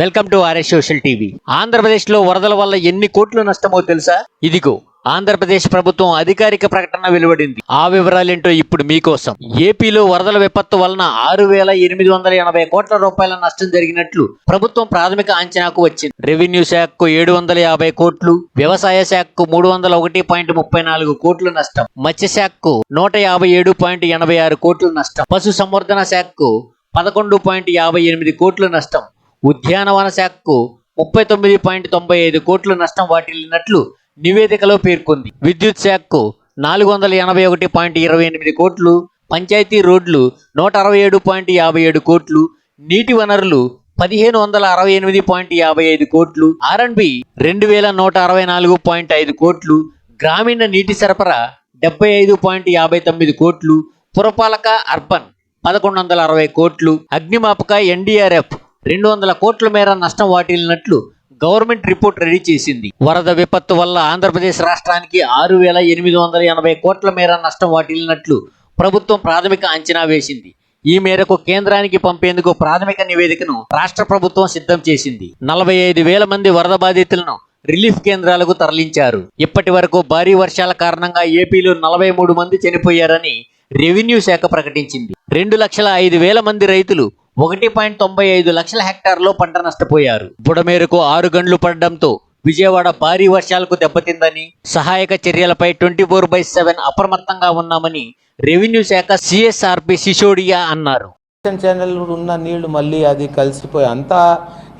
Welcome to RS social TV. ఆంధ్రప్రదేశ్లో వరదల వల్ల ఎన్ని కోట్లు నష్టమో తెలుసా? ఇదిగో ఆంధ్రప్రదేశ్ ప్రభుత్వం అధికారిక ప్రకటన వెలువడింది. ఆ వివరాలేంటో ఇప్పుడు మీకోసం. ఏపీలో వరదల విపత్తు వలన ఆరు వేల ఎనిమిది వందల ఎనభై కోట్ల రూపాయల నష్టం జరిగినట్లు ప్రభుత్వం ప్రాథమిక అంచనాకు వచ్చింది. రెవెన్యూ శాఖకు ఏడు వందల యాభై కోట్లు వ్యవసాయ శాఖకు మూడు వందల ఒకటి పాయింట్ ముప్పై నాలుగు కోట్లు నష్టం మత్స్య శాఖకు నూట యాభై ఏడు పాయింట్ ఎనభై ఆరు కోట్లు నష్టం పశు సంవర్ధన శాఖకు పదకొండు పాయింట్ యాభై ఎనిమిది కోట్లు నష్టం ఉద్యానవన శాఖకు ముప్పై తొమ్మిది పాయింట్ తొంభై ఐదు కోట్ల నష్టం వాటిల్లినట్లు నివేదికలో పేర్కొంది. విద్యుత్ శాఖకు నాలుగు వందల ఎనభై ఒకటి పాయింట్ ఇరవై ఎనిమిది కోట్లు పంచాయతీ రోడ్లు నూట అరవై ఏడు పాయింట్ యాభై ఏడు కోట్లు నీటి వనరులు పదిహేను వందల అరవై ఎనిమిది పాయింట్ యాభై ఐదు కోట్లు ఆర్ఎన్బి రెండు వేల నూట అరవై నాలుగు పాయింట్ ఐదు కోట్లు గ్రామీణ నీటి సరఫరా డెబ్బై ఐదు పాయింట్ యాభై తొమ్మిది కోట్లు పురపాలక అర్బన్ పదకొండు వందల అరవై కోట్లు అగ్నిమాపక ఎన్డీఆర్ఎఫ్ రెండు వందల కోట్ల మేర నష్టం వాటిల్లినట్లు గవర్నమెంట్ రిపోర్ట్ రెడీ చేసింది. వరద విపత్తు వల్ల ఆంధ్రప్రదేశ్ రాష్ట్రానికి ఆరు వేల ఎనిమిది వందల ఎనభై కోట్ల మేర నష్టం వాటిల్లినట్లు ప్రభుత్వం ప్రాథమిక అంచనా వేసింది. ఈ మేరకు కేంద్రానికి పంపేందుకు ప్రాథమిక నివేదికను రాష్ట్ర ప్రభుత్వం సిద్ధం చేసింది. నలభై ఐదు వేల మంది వరద బాధితులను రిలీఫ్ కేంద్రాలకు తరలించారు. ఇప్పటి వరకు భారీ వర్షాల కారణంగా ఏపీలో నలభై మూడు మంది చనిపోయారని రెవెన్యూ శాఖ ప్రకటించింది. రెండు లక్షల ఐదు వేల మంది రైతులు ఒకటి పాయింట్ తొంభై ఐదు లక్షల హెక్టార్లో పంట నష్టపోయారు. బుడమేరకు ఆరు గంటలు పడడంతో విజయవాడ భారీ వర్షాలకు దెబ్బతిందని సహాయక చర్యలపై ట్వంటీ ఫోర్ బై సెవెన్ అప్రమత్తంగా ఉన్నామని రెవెన్యూ శాఖ సిఎస్ఆర్పి సిసోడియా అన్నారు. ఛానల్ ఉన్న నీళ్ళు మళ్ళీ అది కలిసిపోయి అంతా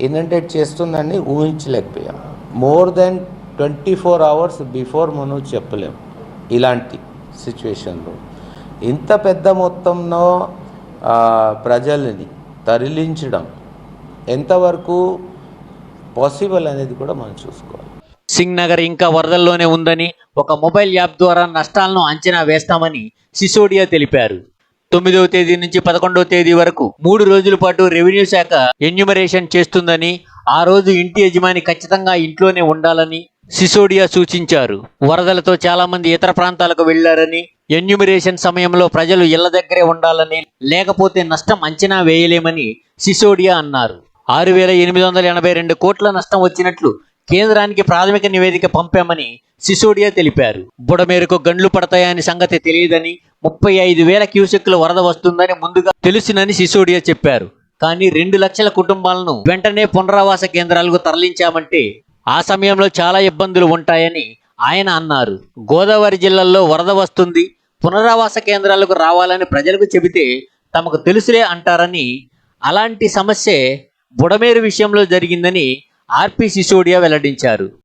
ఇనంటేట్ చేస్తుందని ఊహించలేకపోయాం. More than twenty four hours before మనం చెప్పలేం ఇలాంటి సిచ్యువేషన్లో ఇంత పెద్ద మొత్తంలో ప్రజలని తరలించడం ఎంతవరకు పాసిబుల్ అనేది కూడా మనం చూసుకోవాలి. సింగ్ నగర్ ఇంకా వరదల్లోనే ఉందని ఒక మొబైల్ యాప్ ద్వారా నష్టాలను అంచనా వేస్తామని సిసోడియా తెలిపారు. తొమ్మిదవ తేదీ నుంచి పదకొండవ తేదీ వరకు మూడు రోజుల పాటు రెవెన్యూ శాఖ ఎన్యుమరేషన్ చేస్తుందని ఆ రోజు ఇంటి యజమాని ఖచ్చితంగా ఇంట్లోనే ఉండాలని సిసోడియా సూచించారు. వరదలతో చాలామంది ఇతర ప్రాంతాలకు వెళ్ళారని ఎన్యుమిరేషన్ సమయంలో ప్రజలు ఇళ్ళ దగ్గరే ఉండాలని లేకపోతే నష్టం అంచనా వేయలేమని సిసోడియా అన్నారు. ఆరు వేల ఎనిమిది వందల ఎనభై రెండు కోట్ల నష్టం వచ్చినట్లు కేంద్రానికి ప్రాథమిక నివేదిక పంపామని సిసోడియా తెలిపారు. బుడమేరకు గండ్లు పడతాయని సంగతి తెలియదని ముప్పై ఐదు వేల క్యూసెక్ల వరద వస్తుందని ముందుగా తెలుసునని సిసోడియా చెప్పారు. కానీ రెండు లక్షల కుటుంబాలను వెంటనే పునరావాస కేంద్రాలకు తరలించామంటే ఆ సమయంలో చాలా ఇబ్బందులు ఉంటాయని ఆయన అన్నారు. గోదావరి జిల్లాల్లో వరద వస్తుంది పునరావాస కేంద్రాలకు రావాలని ప్రజలకు చెబితే తమకు తెలుసులే అంటారని అలాంటి సమస్యే బుడమేరు విషయంలో జరిగిందని ఆర్పి సిసోడియా వెల్లడించారు.